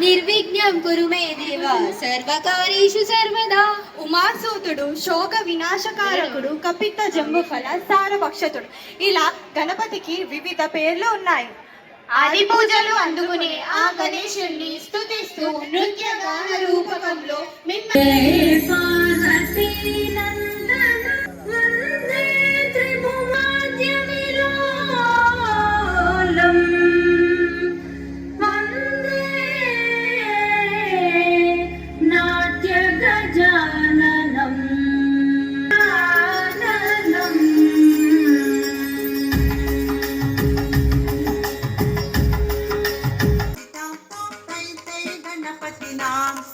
నిర్విఘ్నం కురుమే దేవ సర్వకార్యేషు సర్వదా ఉమాసూతుడు శోక వినాశకారకుడు కపిత జంబుఫల సారభక్షతుడు ఇలా గణపతికి వివిధ పేర్లు ఉన్నాయి. ఆది పూజలు అందుకునే ఆ గణేశుణ్ణి స్తుతిస్తూ నృత్య గాన రూపకంలో మిమ్మల్ని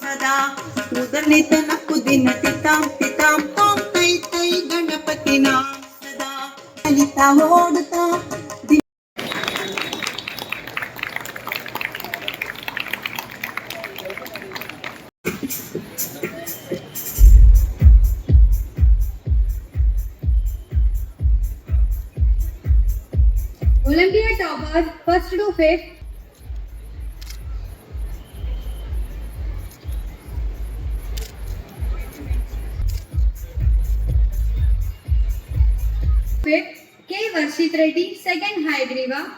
सदा मुदलितन कुदिनतितां तितां तां तै तै गणपतीनां सदा Lalita ओडता Olympiad toppers first to fifth. Fifth, K. Varshit Reddy, second Hydriva.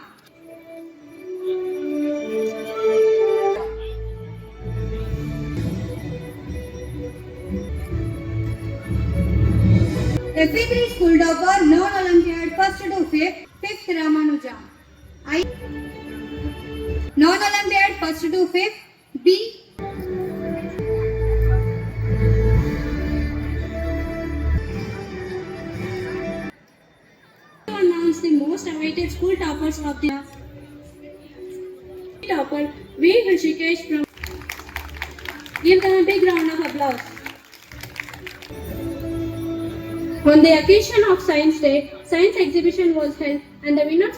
FA3 school topper, non-Olympiad first to fifth, fifth Ramanuja. I non-Olympiad first to fifth, B. awaited school toppers of the topper V. Rishikesh from Give them a big round of applause. On the occasion of Science Day, science exhibition was held and the winners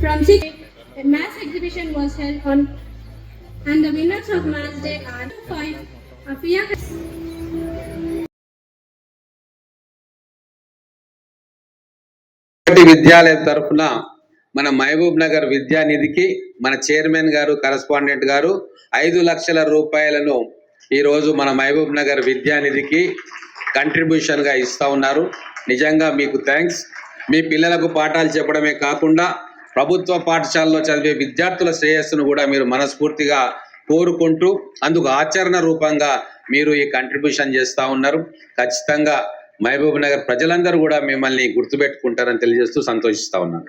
from six math exhibition was held on and the winners of Maths Day are five Afia విద్యాలయం తరఫున మన మహబూబ్ నగర్ విద్యానిధికి మన chairman గారు correspondent గారు ఐదు లక్షల రూపాయలను ఈరోజు మన మహబూబ్ నగర్ విద్యానిధికి కంట్రిబ్యూషన్గా ఇస్తా ఉన్నారు. నిజంగా మీకు థ్యాంక్స్ మీ పిల్లలకు పాఠాలు చెప్పడమే కాకుండా ప్రభుత్వ పాఠశాలలో చదివే విద్యార్థుల శ్రేయస్సును కూడా మీరు మనస్ఫూర్తిగా కోరుకుంటూ అందుకు ఆచరణ రూపంగా మీరు ఈ కంట్రిబ్యూషన్ చేస్తూ ఉన్నారు. ఖచ్చితంగా మహబూబ్ నగర్ ప్రజలందరూ కూడా మిమ్మల్ని గుర్తుపెట్టుకుంటారని తెలియజేస్తూ సంతోషిస్తా ఉన్నాను.